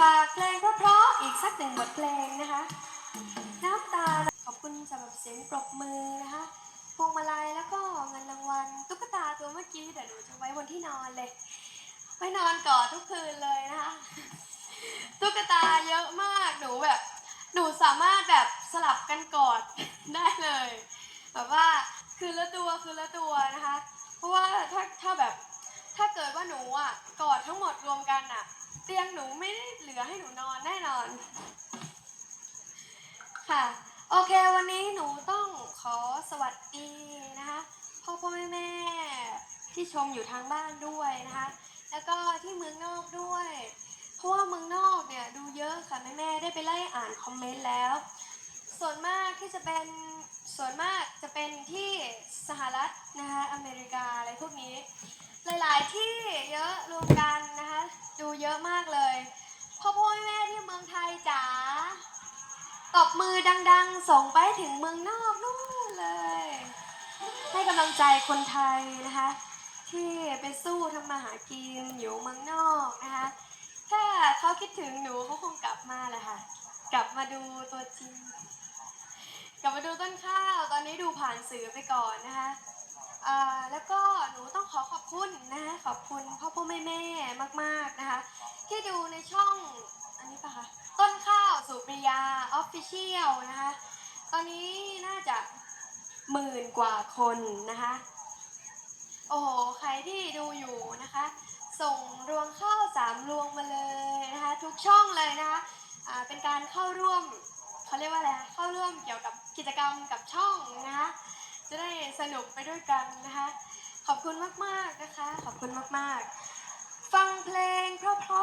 ฝากเพลงเพราะๆอีกสักหนึ่งบทเพลงนะคะ น้ำตาขอบคุณสำหรับเสียงปรบมือนะคะพวงมาลัยแล้วก็เงินรางวัลตุ๊กตาตัวเมื่อกี้เดี๋ยวหนูจะไว้บนที่นอนเลย ไว้นอนกอดทุกคืนเลยนะคะตุ๊กตาเยอะมากหนูแบบ หนูสามารถแบบสลับกันกอดได้เลยแบบว่าคืนละตัวคืนละตัวนะคะ เพราะว่าถ้าถ้าแบบถ้าเกิดว่าหนูอะกอดทั้งหมดรวมกันอะ ตียงหนูไม่ได้เหลือให้หนูนอนแน่นอน ค่ะ โอเควันนี้หนูต้องขอสวัสดีนะคะพ่อพ่อแม่แม่ที่ชมอยู่ทางบ้านด้วยนะคะ แล้วก็ที่เมืองนอกด้วย เพราะว่าเมืองนอกเนี่ยดูเยอะค่ะแม่แม่ได้ไปไล่อ่านคอมเมนต์แล้ว ส่วนมากที่จะเป็นส่วนมากจะเป็นที่สหรัฐนะคะอเมริกาอะไรพวกนี้ หลาย ๆ ที่เยอะรวมกัน ดูเยอะมากเลยพ่อพ่อแม่ที่เมืองไทยจ๋าตบมือดังๆ ส่งไปถึงเมืองนอกนู่นเลย ให้กำลังใจคนไทยนะคะ ที่ไปสู้ทำมาหากินอยู่เมืองนอกนะคะถ้าเขาคิดถึงหนูเขาคงกลับมาแหละค่ะ กลับมาดูตัวจริง กลับมาดูต้นข้าว ตอนนี้ดูผ่านสื่อไปก่อนนะคะแล้วก็หนูต้องขอขอบคุณนะคะขอบคุณพ่อพ่อแม่แม่ มากๆนะคะ ที่ดูในช่องอันนี้ปะคะต้นข้าวสุปริยาออฟฟิเชียลนะคะ ตอนนี้น่าจะหมื่นกว่าคนนะคะ โอ้โห ใครที่ดูอยู่นะคะ ส่งรวงข้าวสามรวงมาเลยนะคะ ทุกช่องเลยนะคะเป็นการเข้าร่วมเขาเรียกว่าอะไรคะเข้าร่วมเกี่ยวกับกิจกรรมกับช่องนะคะจะได้สนุกไปด้วยกันนะคะ ขอบคุณมาก ๆ นะคะ ขอบคุณมาก ๆ ฟังเพลงเพราะ